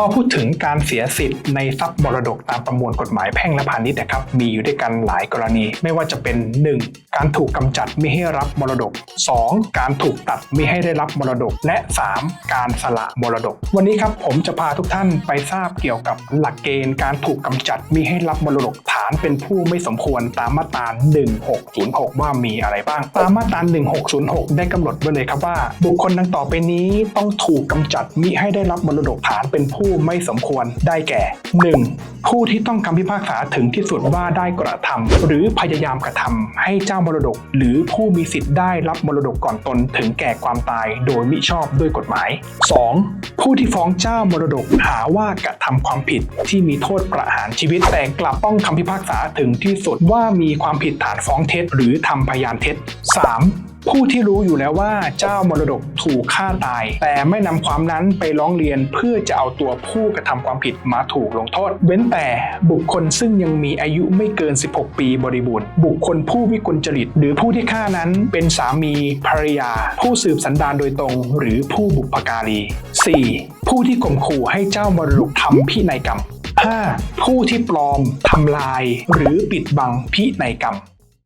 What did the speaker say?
อพูดถึงการเสียสิทธิ์ในทรัพย์มรดกตามประมวลกฎหมายแพ่งและพาณิชย์นะครับ มีอยู่ด้วยกันหลายกรณี ไม่ว่าจะเป็น 1. การถูกกำจัดไม่ให้รับมรดก 2. การถูกตัดไม่ให้ได้รับมรดก และ 3. การสละมรดก วันนี้ครับผมจะพาทุกท่านไปทราบเกี่ยวกับหลักเกณฑ์การถูกกำจัดมิให้รับมรดกฐานเป็นผู้ไม่สมควรตามมาตรา 1606 ว่ามีอะไรบ้าง ตามมาตรา 1606 ได้กำหนดไว้เลยครับว่า บุคคลดังต่อไปนี้ต้องถูกกำจัดมิให้ได้รับมรดกฐานเป็นผู้ไม่สมควรได้แก่ 1. ผู้ที่ต้องคำพิพากษาถึงที่สุดว่าได้กระทำหรือพยายามกระทำให้เจ้ามรดก หรือผู้มีสิทธิ์ได้รับมรดกก่อนตนถึงแก่ความตายโดยมิชอบด้วยกฎหมาย 2. ผู้ที่ฟ้องเจ้ามรดกหาว่ากระทำความผิดที่มีโทษประหารชีวิตแต่กลับต้องคำพิพากษาถึงที่สุดว่ามีความผิดฐานฟ้องเท็จ หรือทำพยานเท็จ 3. ผู้ที่รู้อยู่แล้วว่าเจ้ามรดกถูกฆ่าตาย แต่ไม่นำความนั้นไปร้องเรียนเพื่อจะเอาตัวผู้กระทำความผิดมาถูกลงโทษ เว้นแต่บุคคลซึ่งยังมีอายุไม่เกิน 16 ปีบริบูรณ์ บุคคลผู้วิกลจริต หรือผู้ที่ฆ่านั้นเป็นสามีภรรยา ผู้สืบสันดานโดยตรง หรือผู้บุพการี 4. ผู้ที่ข่มขู่ให้เจ้ามรดกทำพินัยกรรม 5. ผู้ที่ปลอมทำลาย หรือปิดบังพินัยกรรม